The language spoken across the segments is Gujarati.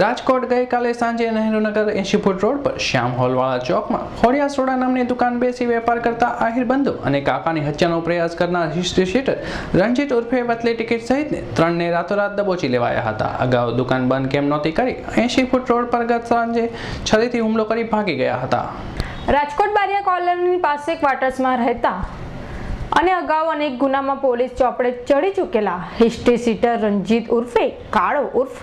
રાજકોટ ગઈકાલે સાંજે નહેરુનગર એંશી ફૂટ રોડ પર શ્યામ હોલવાળા ચોકમાં ખોડિયા સોડા નામની દુકાન બેસી વેપાર કરતા આહિર બંધુ અને કાકાની હત્યાનો પ્રયાસ કરનાર હિસ્ટ્રી શીટર રણજીત ઉર્ફે વતલી ટિકિટ સહિતને ત્રણને રાતોરાત દબોચી લેવાયા હતા. અગાઉ દુકાન બંધ કેમ નહોતી કરી એંશી ફૂટ રોડ પર ગત સાંજે છરીથી હુમલો કરી ભાગી ગયા હતા. રાજકોટ બારિયા કોલોની પાસે ક્વાર્ટર્સમાં રહેતા અને અગાઉ અનેક ગુનામાં પોલીસ ચોપડે ચડી ચૂકેલા હિસ્ટ્રી સીટર રણજીત ઉર્ફે કાળો ઉર્ફ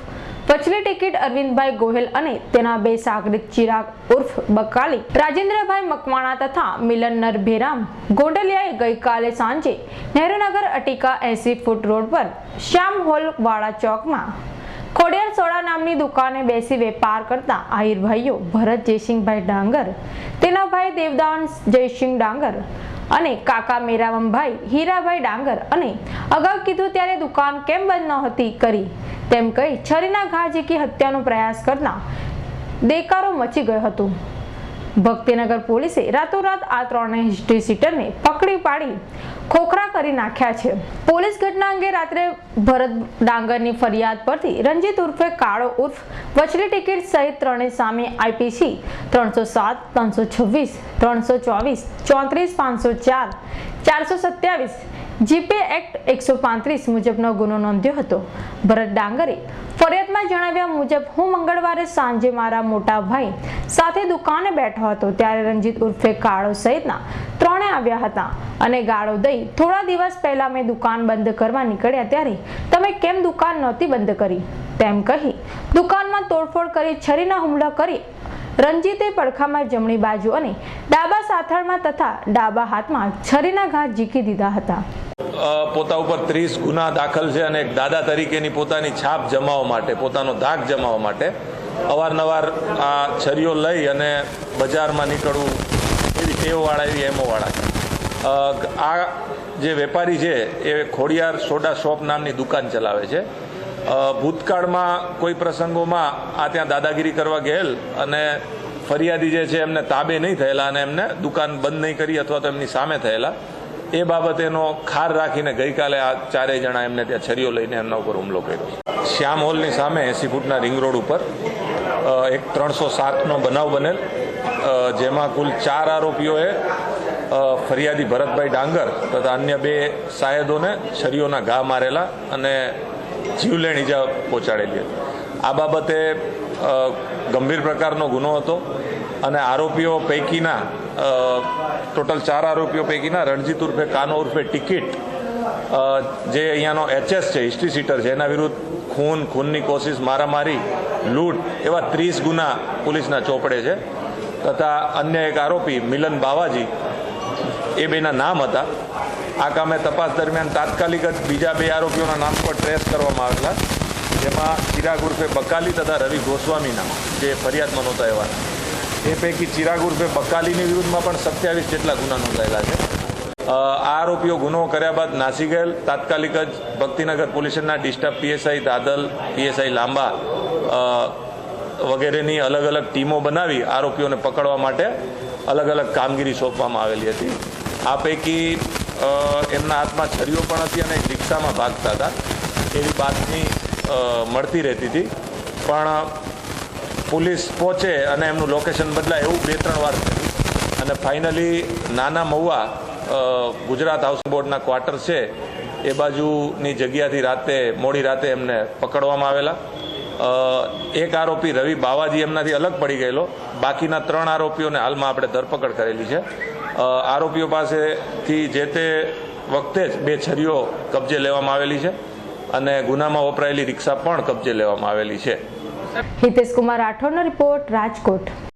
પછલી ટિકિટ અરવિંદભાઈ ગોહેલ અને તેના બે સાગરિત ચિરાગ ઉર્ફ બકાલી, રાજેન્દ્રભાઈ મકવાણા તથા મિલન નરભેરામ ગોંડલિયાએ ગઈકાલે સાંજે નહેરુનગર અટીકા એસી ફૂટ રોડ પર શ્યામ હોલ વાળા ચોકમાં ખોડિયાર સોડા નામની દુકાને બેસી વેપાર કરતા આહિર ભાઈઓ ભરત જયસિંહભાઈ ડાંગર તેના ભાઈ દેવદાન જયસિંહ ડાંગર અને કાકા મેરાવમભાઈ હીરાભાઈ ડાંગર અને અગાઉ કીધું ત્યારે દુકાન કેમ બંધ નહોતી કરી? તેમ કહી છરીના ઘા ઝીકી હત્યાનો પ્રયાસ કરતા દેકારો મચી ગયો હતો. ભક્તિનગર પોલીસે રાતોરાત આ ત્રણ હિસ્ટ્રી સીટરને પકડી પાડી ખોખરા કરી નાખ્યા છે. પોલીસ ઘટના અંગે રાત્રે ભરત ડાંગરની ફરિયાદ પરથી રંજીત ઉર્ફે કાળો ઉર્ફ વચલી ટિકિટ સહિત ત્રણેય સામે આઈપીસી ત્રણસો સાત, ત્રણસો છવ્વીસ, ત્રણસો ચોવીસ, ચોત્રીસ, પાંચસો ચાર, ચારસો સત્યાવીસ જીપે એક્ટ એકસો પાંત્રીસ મુજબનો ગુનો નોંધ્યો હતો. ભરત ડાંગરે ફરિયાદમાં જણાવ્યા મુજબ, હું મંગળવારે સાંજે મારા મોટા ભાઈ સાથે દુકાને બેઠો હતો, ત્યારે રંજીત ઉર્ફે કાળો સહિતના ત્રણે આવ્યા હતા અને ગાળો દઈ થોડા દિવસ પહેલા મેં દુકાન બંધ કરવા નીકળ્યા ત્યારે તમે કેમ દુકાન નહોતી બંધ કરી? તેમ કહી દુકાનમાં તોડફોડ કરી છરીના હુમલા કરી રંજીતે પડખામાં જમણી બાજુ અને ડાબા સાથળમાં તથા ડાબા હાથમાં છરીના ઘા ઝીકી દીધા હતા. પોતા ઉપર ત્રીસ ગુના દાખલ છે અને એક દાદા તરીકેની પોતાની છાપ જમાવવા માટે, પોતાનો ધાક જમાવવા માટે અવારનવાર આ છરીઓ લઈ અને બજારમાં નીકળવું એવી ટેવવાળા એવી એમોવાળા આ જે વેપારી છે એ ખોડિયાર સોડા શોપ નામની દુકાન ચલાવે છે. ભૂતકાળમાં કોઈ પ્રસંગોમાં આ ત્યાં દાદાગીરી કરવા ગયેલ અને ફરિયાદી જે છે એમને તાબે નહીં થયેલા અને એમને દુકાન બંધ નહીં કરી અથવા તો એમની સામે થયેલા, એ બાબતેનો ખાર રાખીને ગઈકાલે આ ચારેય જણા એમને ત્યાં છરીઓ લઈને એમના ઉપર હુમલો કર્યો. શ્યામ હોલની સામે એસી ફૂટના રિંગ રોડ ઉપર એક ત્રણસો સાતનો બનાવ બનેલ જેમાં કુલ ચાર આરોપીઓએ ફરિયાદી ભરતભાઈ ડાંગર તથા અન્ય બે સાયદોને છરીઓના ઘા મારેલા અને જીવલેણ ઈજા પહોંચાડેલી હતી. આ બાબતે ગંભીર પ્રકારનો ગુનો હતો અને આરોપીઓ પૈકીના ટોટલ ચાર આરોપીઓ પૈકીના રણજીત ઉર્ફે કાનો ઉર્ફે ટિકિટ જે અહીંયાનો એચએસ છે, હિસ્ટ્રી સીટર છે, એના વિરુદ્ધ ખૂન, ખૂનની કોશિશ, મારામારી, લૂંટ એવા ત્રીસ ગુના પોલીસના ચોપડે છે. તથા અન્ય એક આરોપી મિલન બાવાજી, એ બેના નામ હતા. આ કામે તપાસ દરમિયાન તાત્કાલિક જ બીજા બે આરોપીઓના નામ પર ટ્રેસ કરવામાં આવેલા. જેમાં ચિરાગ ઉર્ફે બકાલી તથા રવિ ગોસ્વામીના, જે ફરિયાદમાં એવા. એ પૈકી ચિરાગ ઉર્ફે બકાલીની વિરુદ્ધમાં પણ સત્યાવીસ જેટલા ગુના નોંધાયેલા છે. આ આરોપીઓ ગુનો કર્યા બાદ નાસી ગયેલ. તાત્કાલિક જ ભક્તિનગર પોલીસના ડિસ્ટર્બ પીએસઆઈ દાદલ પીએસઆઈ લાંબા વગેરેની અલગ અલગ ટીમો બનાવી આરોપીઓને પકડવા માટે અલગ અલગ કામગીરી સોંપવામાં આવેલી હતી. આ પૈકી એમના હાથમાં છરીઓ પણ હતી અને એક રિક્ષામાં ભાગતા હતા. એવી બાતમી મળતી રહેતી હતી. પણ, પોલીસ પહોંચે અને એમનું લોકેશન બદલાય એવું બે, ત્રણ વાર થયું. અને ફાઇનલી નાના મહુવા ગુજરાત હાઉસ બોર્ડના ક્વાર્ટર છે. એ બાજુની જગ્યાથી રાતે, મોડી રાતે એમને પકડવામાં આવેલા. એક આરોપી રવિ બાવાજી એમનાથી અલગ પડી ગયેલો. બાકીના ત્રણ આરોપીઓને હાલમાં આપણે ધરપકડ કરેલી છે. આરોપીઓ પાસેથી જે તે વખતે જ બે છરીઓ કબજે લેવામાં આવેલી છે અને ગુનામાં વપરાયેલી રિક્ષા પણ કબજે લેવામાં આવેલી છે. હિતેશ કુમાર રાઠોડનો રિપોર્ટ રાજકોટ.